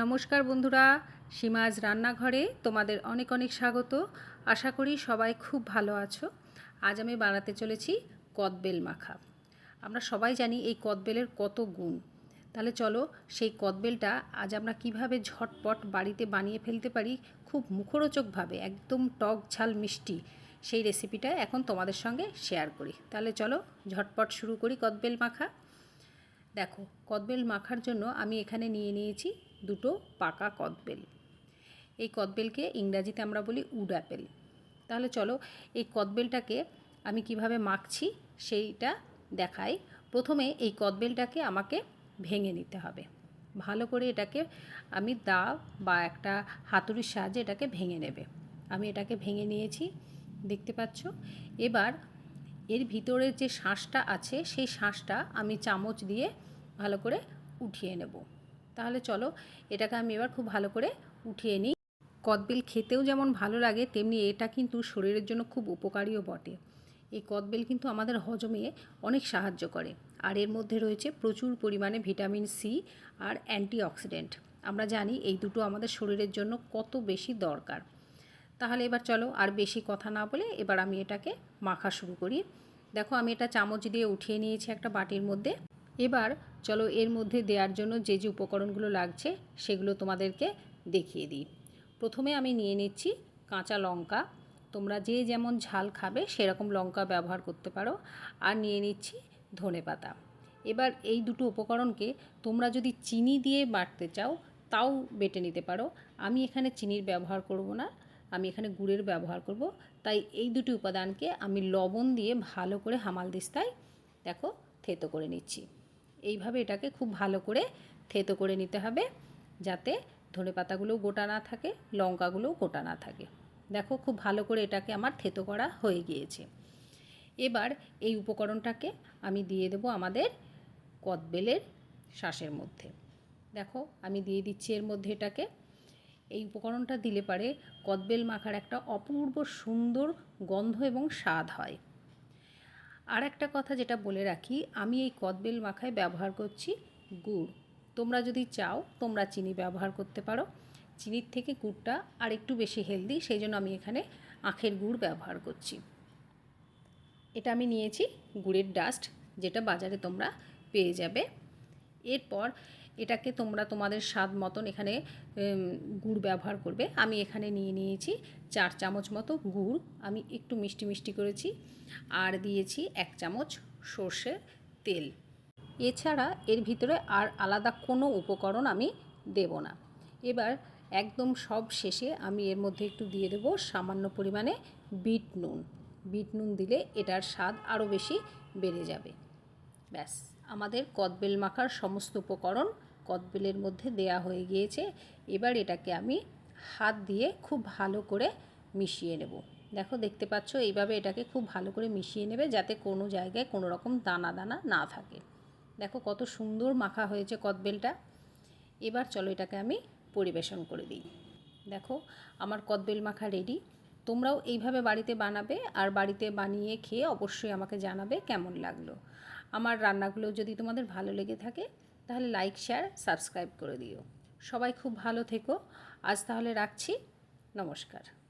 নমস্কার বন্ধুরা, সীমাজ রান্নাঘরে তোমাদের অনেক অনেক স্বাগত। আশা করি সবাই খুব ভালো আছো। আজ আমি বানাতে চলেছি কদবেল মাখা। আমরা সবাই জানি এই কদবেলের কত গুণ। তাহলে চলো সেই কদবেলটা আজ আমরা কীভাবে ঝটপট বাড়িতে বানিয়ে ফেলতে পারি, খুব মুখরোচকভাবে, একদম টক ঝাল মিষ্টি, সেই রেসিপিটা এখন তোমাদের সঙ্গে শেয়ার করি। তাহলে চলো ঝটপট শুরু করি কদবেল মাখা। দেখো, কদবেল মাখার জন্য আমি এখানে নিয়ে নিয়েছি দুটো পাকা কদবেল। এই কদবেলকে ইংরাজিতে আমরা বলি উড অ্যাপেল তাহলে চলো এই কদবেলটাকে আমি কীভাবে মাখছি সেইটা দেখাই। প্রথমে এই কদবেলটাকে আমাকে ভেঙে নিতে হবে। ভালো করে এটাকে আমি দা বা একটা হাতুড়ির সাহায্যে এটাকে ভেঙে নেবে। আমি এটাকে ভেঙে নিয়েছি, দেখতে পাচ্ছ? এবার এর ভিতরে যে শাঁসটা আছে, সেই শাঁসটা আমি চামচ দিয়ে ভালো করে উঠিয়ে নেব। তাহলে চলো, এটাকে আমি এবার খুব ভালো করে উঠিয়ে নিই। কদবেল খেতেও যেমন ভালো লাগে, তেমনি এটা কিন্তু শরীরের জন্য খুব উপকারীও বটে। এই কদবেল কিন্তু আমাদের হজমে অনেক সাহায্য করে। আর এর মধ্যে রয়েছে প্রচুর পরিমাণে ভিটামিন সি আর অ্যান্টিঅক্সিডেন্ট। আমরা জানি এই দুটো আমাদের শরীরের জন্য কত বেশি দরকার। তাহলে এবার চলো, আর বেশি কথা না বলে এবার আমি এটাকে মাখা শুরু করি। দেখো, আমি এটা চামচ দিয়ে উঠিয়ে নিয়েছি একটা বাটির মধ্যে। এবার চলো এর মধ্যে দেওয়ার জন্য যে যে উপকরণগুলো লাগছে সেগুলো তোমাদেরকে দেখিয়ে দিই। প্রথমে আমি নিয়ে নিচ্ছি কাঁচা লঙ্কা। তোমরা যে যেমন ঝাল খাবে সেরকম লঙ্কা ব্যবহার করতে পারো। আর নিয়ে নিচ্ছি ধনে পাতা। এবার এই দুটো উপকরণকে তোমরা যদি চিনি দিয়ে বাটতে চাও তাও বেটে নিতে পারো। আমি এখানে চিনির ব্যবহার করব না। আমি এখানে গুড়ের ব্যবহার করব। তাই এই দুটি উপাদানকে আমি লবণ দিয়ে ভালো করে হামাল দিস্তায় দেখো থেতো করে নিচ্ছি। এইভাবে এটাকে খুব ভালো করে থেতো করে নিতে হবে যাতে ধনে পাতাগুলোও গোটা না থাকে, লঙ্কাগুলোও গোটা না থাকে। দেখো খুব ভালো করে এটাকে আমার থেতো করা হয়ে গিয়েছে। এবার এই উপকরণটাকে আমি দিয়ে দেবো আমাদের কদবেলের শ্বাসের মধ্যে। দেখো আমি দিয়ে দিচ্ছি এর মধ্যে এটাকে। এই উপকরণটা দিলে পারে কদবেল মাখার একটা অপূর্ব সুন্দর গন্ধ এবং স্বাদ হয়। আর একটা কথা যেটা বলে রাখি, আমি এই কদবেল মাখায় ব্যবহার করছি গুড়। তোমরা যদি চাও, তোমরা চিনি ব্যবহার করতে পারো। চিনির থেকে গুড়টা আর একটু বেশি হেলদি, সেই জন্য আমি এখানে আখের গুড় ব্যবহার করছি। এটা আমি নিয়েছি গুড়ের ডাস্ট যেটা বাজারে তোমরা পেয়ে যাবে। এরপর এটাকে তোমরা তোমাদের স্বাদ মতন এখানে গুড় ব্যবহার করবে। আমি এখানে নিয়ে নিয়েছি চার চামচ মতো গুড়। আমি একটু মিষ্টি মিষ্টি করেছি। আর দিয়েছি এক চামচ সর্ষের তেল। এছাড়া এর ভিতরে আর আলাদা কোনো উপকরণ আমি দেব না। এবার একদম সব শেষে আমি এর মধ্যে একটু দিয়ে দেবো সামান্য পরিমাণে বিট নুন। বিট নুন দিলে এটার স্বাদ আরও বেশি বেড়ে যাবে। ব্যাস, আমাদের কদবেল মাখার সমস্ত উপকরণ কদবেলের মধ্যে দেয়া হয়ে গিয়েছে। এবার এটাকে আমি হাত দিয়ে খুব ভালো করে মিশিয়ে নেব। দেখো, দেখতে পাচ্ছ, এইভাবে এটাকে খুব ভালো করে মিশিয়ে নেবে যাতে কোনো জায়গায় কোনো রকম দানা দানা না থাকে। দেখো, কত সুন্দর মাখা হয়েছে কদবেলটা। এবার চলো এটাকে আমি পরিবেশন করে দিই। দেখো, আমার কদবেল মাখা রেডি তোমরাও এইভাবে বাড়িতে বানাবে আর বাড়িতে বানিয়ে খেয়ে অবশ্যই আমাকে জানাবে কেমন লাগল। আমার রান্নাগুলো যদি তোমাদের ভালো লেগে থাকে তাহলে লাইক শেয়ার সাবস্ক্রাইব করে দিও। সবাই খুব ভালো থেকো। আজ তাহলে রাখছি। নমস্কার।